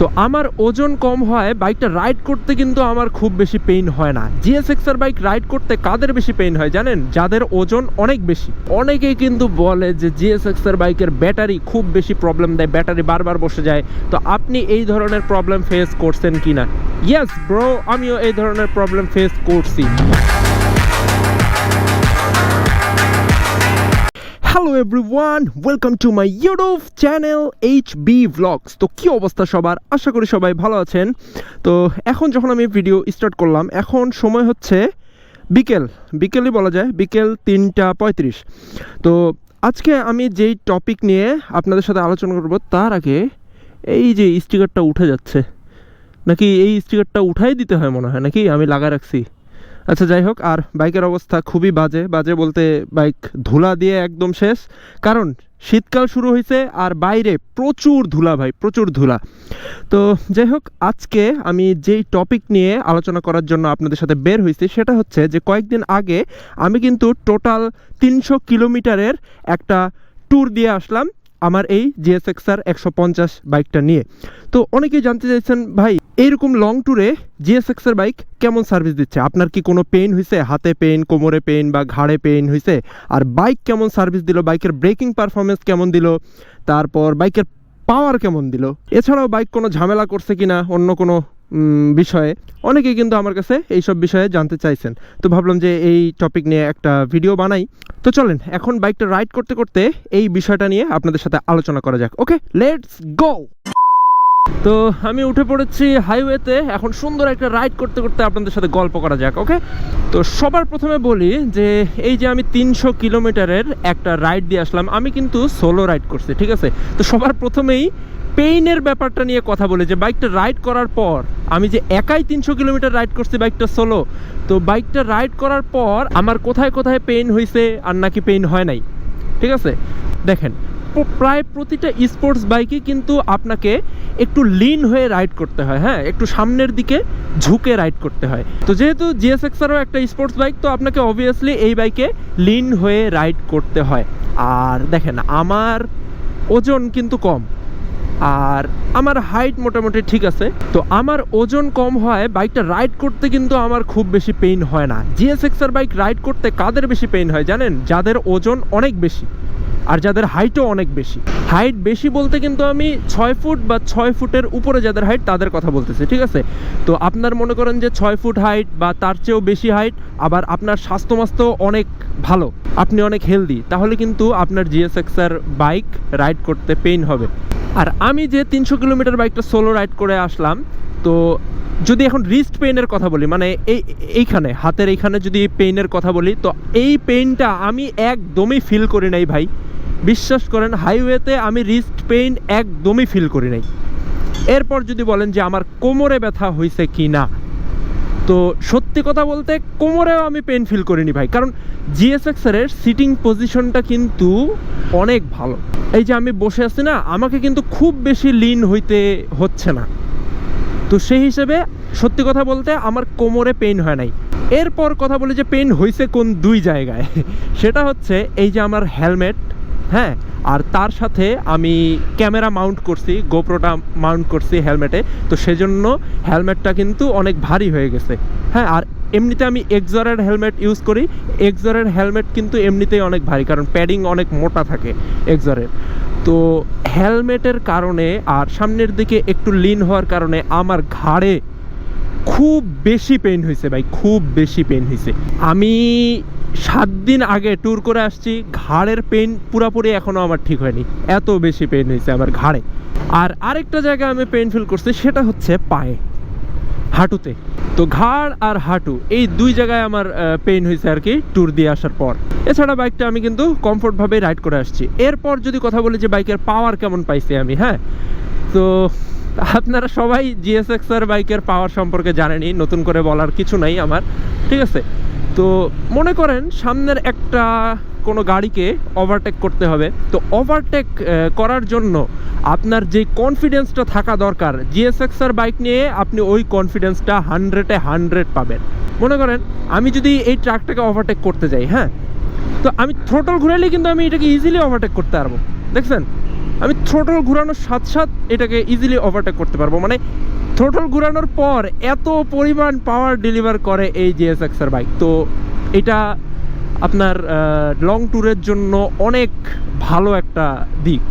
তো আমার ওজন কম হয় বাইকটা রাইড করতে কিন্তু আমার খুব বেশি পেইন হয় না। জিএসএক্সআর বাইক রাইড করতে কাদের বেশি পেইন হয় জানেন? যাদের ওজন অনেক বেশি। অনেকেই কিন্তু বলে যে জিএসএক্সআর বাইকের ব্যাটারি খুব বেশি প্রবলেম দেয় ব্যাটারি বারবার বসে যায়। তো আপনি এই ধরনের প্রবলেম ফেস করছেন কি না ইয়েস ব্রো আমিও এই ধরনের প্রবলেম ফেস করছি। Hello everyone welcome to my YouTube channel H B vlogs তো কী অবস্থা সবার? আশা করি সবাই ভালো আছেন। তো এখন যখন আমি ভিডিও স্টার্ট করলাম, এখন সময় হচ্ছে বিকেল। বিকেলই বলা যায়, বিকেল তিনটা পঁয়ত্রিশ। তো আজকে আমি যেই টপিক নিয়ে আপনাদের সাথে আলোচনা করব, তার আগে এই যে স্টিকারটা উঠে যাচ্ছে, নাকি এই স্টিকারটা উঠাই দিতে হয় মনে হয়, নাকি আমি লাগা রাখছি? আচ্ছা যাই হোক, আর বাইকের অবস্থা খুবই বাজে। বাজে বলতে বাইক ধুলা দিয়ে একদম শেষ। কারণ শীতকাল শুরু হয়েছে আর বাইরে প্রচুর ধুলা ভাই, প্রচুর ধুলা। তো যাই হোক, আজকে আমি যেই টপিক নিয়ে আলোচনা করার জন্য আপনাদের সাথে বের হয়েছি সেটা হচ্ছে যে কয়েকদিন আগে আমি কিন্তু টোটাল তিনশো কিলোমিটারের একটা ট্যুর দিয়ে আসলাম। আমার এই জিএসএক্সআর একশো পঞ্চাশ বাইকটা নিয়ে। তো অনেকেই জানতে চাইছেন, ভাই, এইরকম লং ট্যুরে জিএসএক্সের বাইক কেমন সার্ভিস দিচ্ছে? আপনার কি কোনো পেইন হয়েছে হাতে পেইন কোমরে পেইন বা ঘাড়ে পেইন হয়েছে আর বাইক কেমন সার্ভিস দিল? বাইকের ব্রেকিং পারফরমেন্স কেমন দিল? তারপর বাইকের পাওয়ার কেমন দিল? এছাড়াও বাইক কোনো ঝামেলা করছে কি না অন্য কোনো বিষয়ে অনেকেই কিন্তু আমার কাছে এইসব বিষয়ে জানতে চাইছেন। তো ভাবলাম যে এই টপিক নিয়ে একটা ভিডিও বানাই। তো চলেন, এখন বাইকটা রাইড করতে করতে এই বিষয়টা নিয়ে আপনাদের সাথে আলোচনা করা যাক। ওকে লেটস গো তো আমি উঠে পড়েছি হাইওয়েতে এখন সুন্দর একটা রাইড করতে করতে আপনাদের সাথে গল্প করা যাক ওকে তো সবার প্রথমে বলি যে, এই যে আমি তিনশো কিলোমিটারের একটা রাইড দিয়ে আসলাম, আমি কিন্তু সোলো রাইড করছি, ঠিক আছে? তো সবার প্রথমেই পেইনের ব্যাপারটা নিয়ে কথা বলি, যে বাইকটা রাইড করার পর আমি যে একাই তিনশো কিলোমিটার রাইড করছি বাইকটা সোলো তো বাইকটা রাইড করার পর আমার কোথায় কোথায় পেইন হয়েছে আর নাকি পেইন হয় নাই, ঠিক আছে? দেখেন প্রায় প্রতিটা স্পোর্টস বাইকই কিন্তু আপনাকে একটু লিন হয়ে রাইড করতে হয় হ্যাঁ? একটু সামনের দিকে ঝুঁকে রাইড করতে হয়। তো যেহেতু জিএসএক্সারও একটা স্পোর্টস বাইক তো আপনাকে অবভিয়াসলি এই বাইকে লিন হয়ে রাইড করতে হয়। আর দেখেন, আমার ওজন কিন্তু কম। আর আমার হাইট মোটামুটি ঠিক আছে। তো আমার ওজন কম হয় বাইকটা রাইড করতে কিন্তু আমার খুব বেশি পেইন হয় না। জিএসএক্সআর বাইক রাইড করতে কাদের বেশি পেইন হয় জানেন? যাদের ওজন অনেক বেশি আর যাদের হাইটও অনেক বেশি। হাইট বেশি বলতে কিন্তু আমি ছয় ফুট বা ছয় ফুটের উপরে যাদের হাইট তাদের কথা বলতেছি, ঠিক আছে? তো আপনার মনে করেন যে ছয় ফুট হাইট বা তার চেয়েও বেশি হাইট আবার আপনার স্বাস্থ্য মাস্ত অনেক ভালো, আপনি অনেক হেলদি তাহলে কিন্তু আপনার জিএসএক্সআর বাইক রাইড করতে পেইন হবে। আর আমি যে তিনশো কিলোমিটার বাইকটা সোলো রাইড করে আসলাম, তো যদি এখন রিস্ট পেইনের কথা বলি মানে এই, এইখানে, হাতের এইখানে যদি পেইনের কথা বলি, তো এই পেইনটা আমি একদমই ফিল করি নাই ভাই। বিশ্বাস করেন হাইওয়েতে আমি রিস্ট পেইন একদমই ফিল করি নাই। এরপর যদি বলেন যে আমার কোমরে ব্যথা হয়েছে কি না তো সত্যি কথা বলতে কোমরেও আমি পেন ফিল করিনি ভাই। কারণ জিএসএক্সের সিটিং পজিশনটা কিন্তু অনেক ভালো। এই যে আমি বসে আছি না, আমাকে কিন্তু খুব বেশি লিন হইতে হচ্ছে না। তো সেই হিসেবে সত্যি কথা বলতে আমার কোমরে পেন হয় নাই। এরপর কথা বলি যে পেন হয়েছে কোন দুই জায়গায়। সেটা হচ্ছে এই যে আমার হেলমেট হ্যাঁ? আর তার সাথে আমি ক্যামেরা মাউন্ট করছি, গোপ্রোটা মাউন্ট করছি হেলমেটে। তো সেজন্য হেলমেটটা কিন্তু অনেক ভারী হয়ে গেছে হ্যাঁ? আর এমনিতে আমি এক্সরের হেলমেট ইউজ করি। এক্সরের হেলমেট কিন্তু এমনিতেই অনেক ভারী, কারণ প্যাডিং অনেক মোটা থাকে এক্সরের। তো হেলমেটের কারণে আর সামনের দিকে একটু লিন হওয়ার কারণে আমার ঘাড়ে খুব বেশি পেন হয়েছে ভাই, খুব বেশি পেন হয়েছে। আমি সাত দিন আগে ট্যুর করে আসছি, ঘাড়ের পেন পুরাপুরি এখনও আমার ঠিক হয়নি। এত বেশি পেন হয়েছে আমার ঘাড়ে। আর আরেকটা জায়গায় আমি পেন ফিল করছি, সেটা হচ্ছে পায়ে। হাঁটুতে। তো ঘাড় আর হাঁটু, এই দুই জায়গায় আমার পেইন হয়েছে আর কি ট্যুর দিয়ে আসার পর। এছাড়া বাইকটা আমি কিন্তু কমফোর্টভাবে রাইড করে আসছি। এরপর যদি কথা বলি যে বাইকের পাওয়ার কেমন পাইছি আমি হ্যাঁ? তো আপনারা সবাই জিএসএক্সআর বাইকের পাওয়ার সম্পর্কে জানেনই, নতুন করে বলার কিছু নাই আমার, ঠিক আছে? তো মনে করেন সামনের একটা কোনো গাড়িকে ওভারটেক করতে হবে। তো ওভারটেক করার জন্য আপনার যে কনফিডেন্সটা থাকা দরকার জিএসএক্সআর বাইক নিয়ে আপনি ওই কনফিডেন্সটা হান্ড্রেডে হান্ড্রেড পাবেন। মনে করেন, আমি যদি এই ট্রাকটাকে ওভারটেক করতে যাই হ্যাঁ? তো আমি থ্রোটল ঘুরাইলে কিন্তু আমি এটাকে ইজিলি ওভারটেক করতে পারব। দেখছেন? আমি থ্রোটল ঘুরানোর সাথ সাথ এটাকে ইজিলি ওভারটেক করতে পারব। মানে থ্রোটল ঘুরানোর পর এত পরিমাণ পাওয়ার ডেলিভার করে এই জিএসএক্স এর বাইক তো এটা আপনার লং ট্যুরের জন্য অনেক ভালো একটা দিক।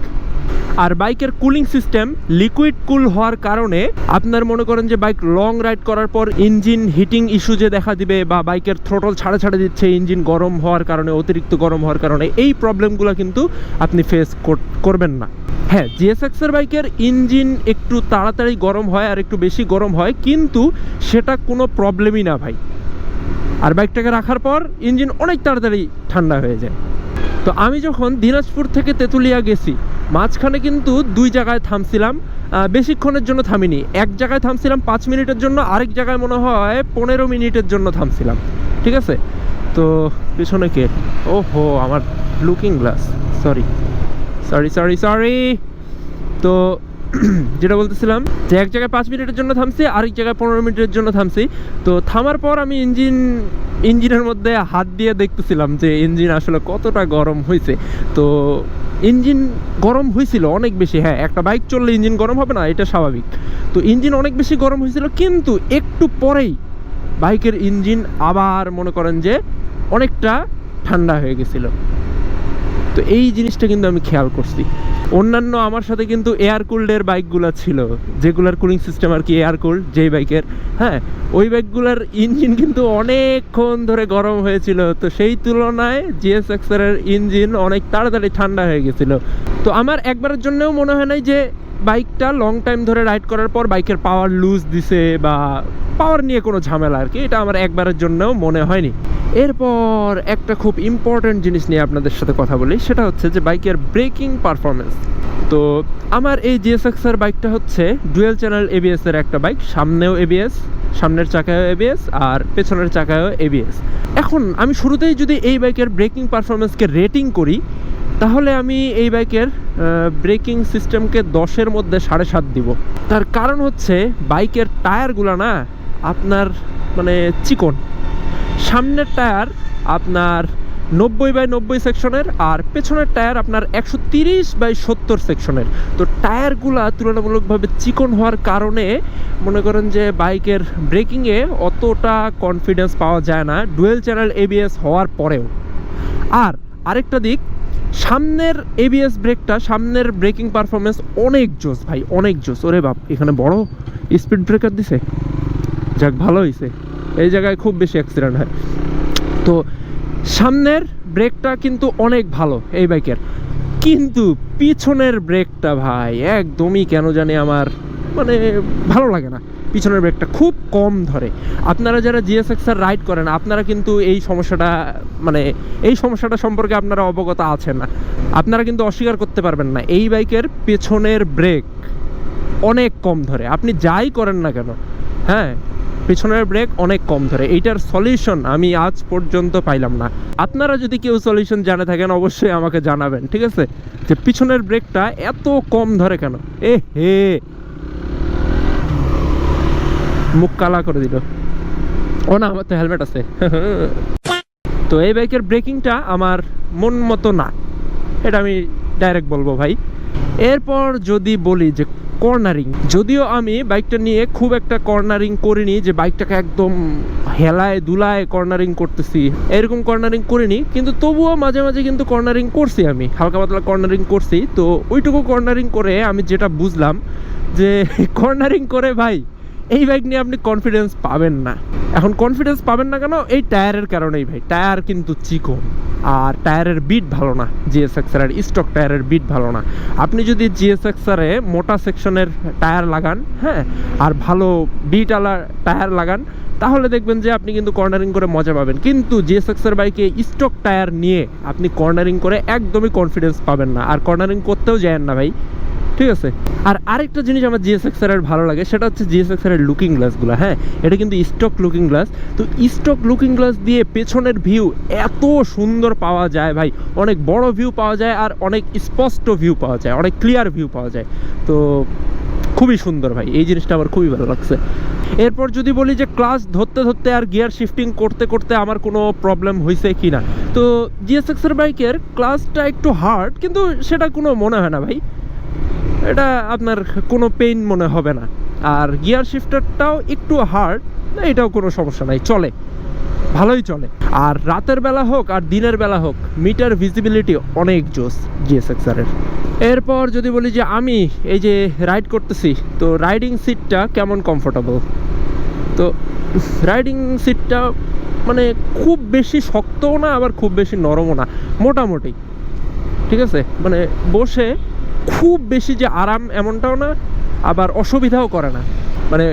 আর বাইকের কুলিং সিস্টেম লিকুইড কুল হওয়ার কারণে আপনার মনে করেন যে বাইক লং রাইড করার পর ইঞ্জিন হিটিং ইস্যু যে দেখা দিবে বা বাইকের থ্রোটল ছাড়া ছাড়া দিচ্ছে ইঞ্জিন গরম হওয়ার কারণে, অতিরিক্ত গরম হওয়ার কারণে, এই প্রবলেমগুলো কিন্তু আপনি ফেস করবেন না। হ্যাঁ জিএসএক্স এর বাইকের ইঞ্জিন একটু তাড়াতাড়ি গরম হয় আর একটু বেশি গরম হয়, কিন্তু সেটা কোনো প্রবলেমই না ভাই। আর বাইকটাকে রাখার পর ইঞ্জিন অনেক তাড়াতাড়ি ঠান্ডা হয়ে যায়। তো আমি যখন দিনাজপুর থেকে তেঁতুলিয়া গেছি, মাঝখানে কিন্তু দুই জায়গায় থামছিলাম বেশিক্ষণের জন্য থামিনি। এক জায়গায় থামছিলাম পাঁচ মিনিটের জন্য, আরেক জায়গায় মনে হয় পনেরো মিনিটের জন্য থামছিলাম। ঠিক আছে? তো পেছনে কে? ও হো আমার looking glass sorry sorry sorry sorry তো যেটা বলতেছিলাম যে এক জায়গায় পাঁচ মিনিটের জন্য থামছি, আরেক জায়গায় পনেরো মিনিটের জন্য থামছি। তো থামার পর আমি ইঞ্জিন, ইঞ্জিনের মধ্যে হাত দিয়ে দেখতেছিলাম যে ইঞ্জিন আসলে কতটা গরম হয়েছে তো ইঞ্জিন গরম হয়েছিল অনেক বেশি হ্যাঁ একটা বাইক চললে ইঞ্জিন গরম হবে না, এটা স্বাভাবিক। তো ইঞ্জিন অনেক বেশি গরম হয়েছিল কিন্তু একটু পরেই বাইকের ইঞ্জিন আবার মনে করেন যে অনেকটা ঠান্ডা হয়ে গেছিল। তো এই জিনিসটা কিন্তু আমি খেয়াল করছি। অন্যান্য আমার সাথে কিন্তু এয়ার কুল্ডের বাইকগুলো ছিল, যেগুলোর কুলিং সিস্টেম আর কি এয়ার কুল্ড যেই বাইকের হ্যাঁ? ওই বাইকগুলোর ইঞ্জিন কিন্তু অনেকক্ষণ ধরে গরম হয়েছিল, তো সেই তুলনায় জিএসএক্স এর ইঞ্জিন অনেক তাড়াতাড়ি ঠান্ডা হয়ে গেছিল। তো আমার একবারের জন্যও মনে হয় নাই যে বাইকটা লং টাইম ধরে রাইড করার পর বাইকের পাওয়ার লুজ দিছে বা পাওয়ার নিয়ে কোনো ঝামেলা আর কি, এটা আমার একবারের জন্যও মনে হয়নি। এরপর একটা খুব ইম্পর্ট্যান্ট জিনিস নিয়ে আপনাদের সাথে কথা বলি, সেটা হচ্ছে যে বাইকের ব্রেকিং পারফরমেন্স তো আমার এই জিএসএক্স এর বাইকটা হচ্ছে ডুয়েল চ্যানেল এবিএস এর একটা বাইক, সামনেও এবিএস সামনের চাকায়ও এবিএস আর পেছনের চাকায়ও এবিএস এখন আমি শুরুতেই যদি এই বাইকের ব্রেকিং পারফরমেন্সকে রেটিং করি, তাহলে আমি এই বাইকের ব্রেকিং সিস্টেমকে দশের মধ্যে সাড়ে সাত দিব। তার কারণ হচ্ছে বাইকের টায়ারগুলো না আপনার মানে চিকন। সামনের টায়ার আপনার নব্বই বাই নব্বই সেকশনের আর পেছনের টায়ার আপনার একশো তিরিশ বাই সত্তর সেকশনের তো টায়ারগুলা তুলনামূলকভাবে চিকন হওয়ার কারণে মনে করেন যে বাইকের ব্রেকিংয়ে অতটা কনফিডেন্স পাওয়া যায় না ডুয়েল চ্যানেল এবিএস হওয়ার পরেও। আর আরেকটা দিক, সামনের এবিএস ব্রেকটা সামনের ব্রেকিং পারফরমেন্স অনেক জোস ভাই, অনেক জোস ওরে বাপ, এখানে বড় স্পিড ব্রেকার দিছে? যাক, ভালো হয়েছে এই জায়গায় খুব বেশি অ্যাক্সিডেন্ট হয়। তো সামনের ব্রেকটা কিন্তু অনেক ভালো এই বাইকের। কিন্তু পিছনের ব্রেকটা ভাই, একদমই কেন জানি আমার মানে ভালো লাগে না। পিছনের ব্রেকটা খুব কম ধরে। আপনারা যারা জিএসএক্স আর রাইড করেন, আপনারা কিন্তু এই সমস্যাটা মানে এই সমস্যাটা সম্পর্কে আপনারা অবগত আছেন না। আপনারা কিন্তু অস্বীকার করতে পারবেন না। এই বাইকের পেছনের ব্রেক অনেক কম ধরে। আপনি যাই করেন না কেন হ্যাঁ? পেছনের ব্রেক অনেক কম ধরে। এইটার সলিউশন আমি আজ পর্যন্ত পাইলাম না। আপনারা যদি কেউ সলিউশন জানে থাকেন, অবশ্যই আমাকে জানাবেন, ঠিক আছে? যে পিছনের ব্রেকটা এত কম ধরে কেন? এ হে! মুখ কালা করে দিল। ও না, আমার তো হেলমেট আছে। তো এই বাইকের ব্রেকিংটা আমার মন মতো না। এটা আমি ডাইরেক্ট বলব ভাই। এরপর যদি বলি যে কর্নারিং যদিও আমি বাইকটা নিয়ে খুব একটা কর্নারিং করিনি, যে বাইকটাকে একদম হেলায় দুলায় কর্নারিং করতেছি, এরকম কর্নারিং করিনি, কিন্তু তবুও মাঝে মাঝে কিন্তু কর্নারিং করছি আমি, হালকা পাতলা কর্নারিং করছি। তো ওইটুকু কর্নারিং করে আমি যেটা বুঝলাম যে কর্নারিং করে ভাই এই বাইক নিয়ে আপনি কনফিডেন্স পাবেন না। এখন কনফিডেন্স পাবেন না কেন? এই টায়ারের কারণেই ভাই। টায়ার কিন্তু চিকন। আর টায়ারের বিট ভালো না। জিএসএক্স এর স্টক টায়ারের বিট ভালো না। আপনি যদি জিএসএক্স এ মোটা সেকশনের টায়ার লাগান হ্যাঁ আর ভালো বিট আলা টায়ার লাগান, তাহলে দেখবেন যে আপনি কিন্তু কর্নারিং করে মজা পাবেন। কিন্তু জিএসএক্স এর বাইকে স্টক টায়ার নিয়ে আপনি কর্নারিং করে একদমই কনফিডেন্স পাবেন না। আর কর্নারিং করতেও যায় না ভাই। ঠিক আছে? আর আরেকটা জিনিস আমার জিএসএক্স এর ভালো লাগে, সেটা হচ্ছে জিএসএক্স এর লুকিং গ্লাসগুলো হ্যাঁ? এটা কিন্তু স্টক লুকিং গ্লাস তো স্টক লুকিং গ্লাস দিয়ে পেছনের ভিউ এত সুন্দর পাওয়া যায় ভাই। অনেক বড় ভিউ পাওয়া যায় আর অনেক স্পষ্ট ভিউ পাওয়া যায়, অনেক ক্লিয়ার ভিউ পাওয়া যায়। তো খুবই সুন্দর ভাই, এই জিনিসটা আমার খুবই ভালো লাগছে। এরপর যদি বলি যে ক্লাস ধরতে ধরতে আর গিয়ার শিফটিং করতে করতে আমার কোনো প্রবলেম হয়েছে কি না তো জিএসএক্স এর বাইকের ক্লাসটা একটু হার্ড কিন্তু সেটা কোনো মনে হয় না ভাই। এটা আপনার কোনো পেইন মনে হবে না। আর গিয়ার শিফটারটাও একটু হার্ড এটাও কোনো সমস্যা নাই, চলে। ভালোই চলে। আর রাতের বেলা হোক আর দিনের বেলা হোক মিটার ভিজিবিলিটি অনেক জোস জিএসএক্সআরের এরপর যদি বলি যে আমি এই যে রাইড করতেছি, তো রাইডিং সিটটা কেমন কমফোর্টেবল তো রাইডিং সিটটা মানে খুব বেশি শক্তও না, আবার খুব বেশি নরমও না, মোটামুটি। ঠিক আছে? মানে বসে খুব বেশি যে আরাম এমনটাও না, আবার অসুবিধাও করে না। মানে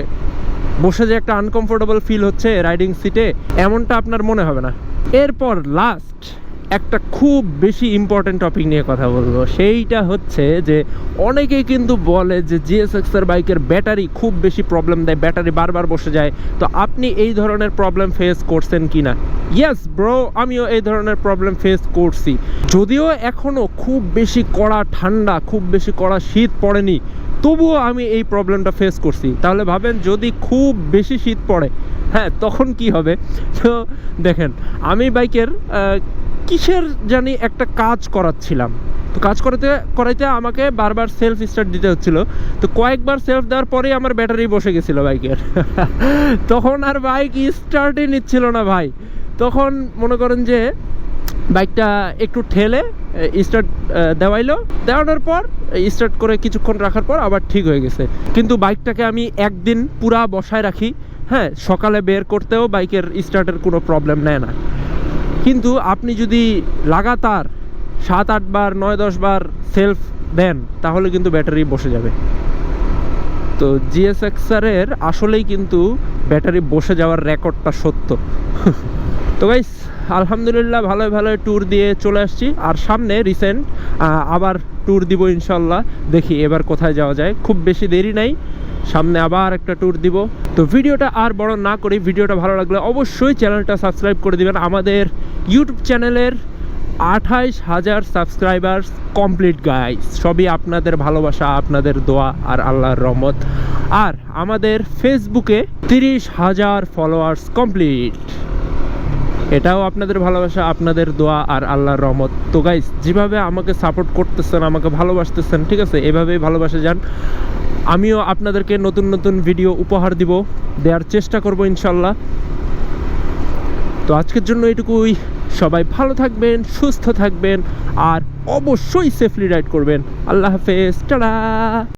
বসে যে একটা আনকমফোর্টেবল ফিল হচ্ছে রাইডিং সিটে এমনটা আপনার মনে হবে না। এরপর লাস্ট একটা খুব বেশি ইম্পর্টেন্ট টপিক নিয়ে কথা বলব। সেইটা হচ্ছে যে, অনেকেই কিন্তু বলে যে জিএসএক্স এর বাইকের ব্যাটারি খুব বেশি প্রবলেম দেয় ব্যাটারি বারবার বসে যায়। তো আপনি এই ধরনের প্রবলেম ফেস করছেন কি না ইয়েস ব্রো আমিও এই ধরনের প্রবলেম ফেস করছি। যদিও এখনও খুব বেশি কড়া ঠান্ডা, খুব বেশি কড়া শীত পড়েনি তবুও আমি এই প্রবলেমটা ফেস করছি। তাহলে ভাবেন যদি খুব বেশি শীত পড়ে হ্যাঁ তখন কি হবে? তো দেখেন, আমি বাইকের কিসের জানি একটা কাজ করাচ্ছিলাম। তো কাজ করাতে, করাইতে আমাকে বারবার সেলফ স্টার্ট দিতে হচ্ছিল। তো কয়েকবার সেলফ দেওয়ার পরেই আমার ব্যাটারি বসে গেছিল বাইকের। তখন আর বাইক স্টার্টই নিচ্ছিল না ভাই। তখন মনে করেন যে বাইকটা একটু ঠেলে স্টার্ট দেওয়াইলো। দেওয়ানোর পর স্টার্ট করে কিছুক্ষণ রাখার পর আবার ঠিক হয়ে গেছে। কিন্তু বাইকটাকে আমি একদিন পুরা বসায় রাখি। হ্যাঁ সকালে বের করতেও বাইকের স্টার্টের কোনো প্রবলেম নেয় না। কিন্তু আপনি যদি লাগাতার সাত আটবার নয়, দশ বার সেলফ দেন, তাহলে কিন্তু ব্যাটারি বসে যাবে। তো জিএসএক্সারের আসলেই কিন্তু ব্যাটারি বসে যাওয়ার রেকর্ডটা সত্য। তো গাইস আলহামদুলিল্লাহ, ভালোই ভালোই ট্যুর দিয়ে চলে আসছি। আর সামনে রিসেন্ট আবার ট্যুর দিব ইনশাল্লাহ। দেখি এবার কোথায় যাওয়া যায়। খুব বেশি দেরি নাই, সামনে আবার একটা ট্যুর দিব। তো ভিডিওটা আর বড় না করি, ভিডিওটা ভালো লাগলে অবশ্যই চ্যানেলটা সাবস্ক্রাইব করে দিবেন। আমাদের ইউটিউব চ্যানেলের আঠাইশ হাজার সাবস্ক্রাইবার্স কমপ্লিট গাইস সবই আপনাদের ভালোবাসা, আপনাদের দোয়া আর আল্লাহর রহমত। আর আমাদের ফেসবুকে তিরিশ হাজার ফলোয়ার্স কমপ্লিট এটাও আপনাদের ভালোবাসা, আপনাদের দোয়া আর আল্লাহর রহমত। তো গাইস যেভাবে আমাকে সাপোর্ট করতেছেন, আমাকে ভালোবাসতেছেন, ঠিক আছে? এভাবেই ভালোবাসে যান। আমিও আপনাদেরকে নতুন নতুন ভিডিও উপহার দিব। দেওয়ার চেষ্টা করব ইনশাল্লাহ। তো আজকের জন্য এটুকুই সবাই ভালো থাকবেন, সুস্থ থাকবেন, আর অবশ্যই সেফলি রাইড করবেন। আল্লাহ হাফেজ। টাটা!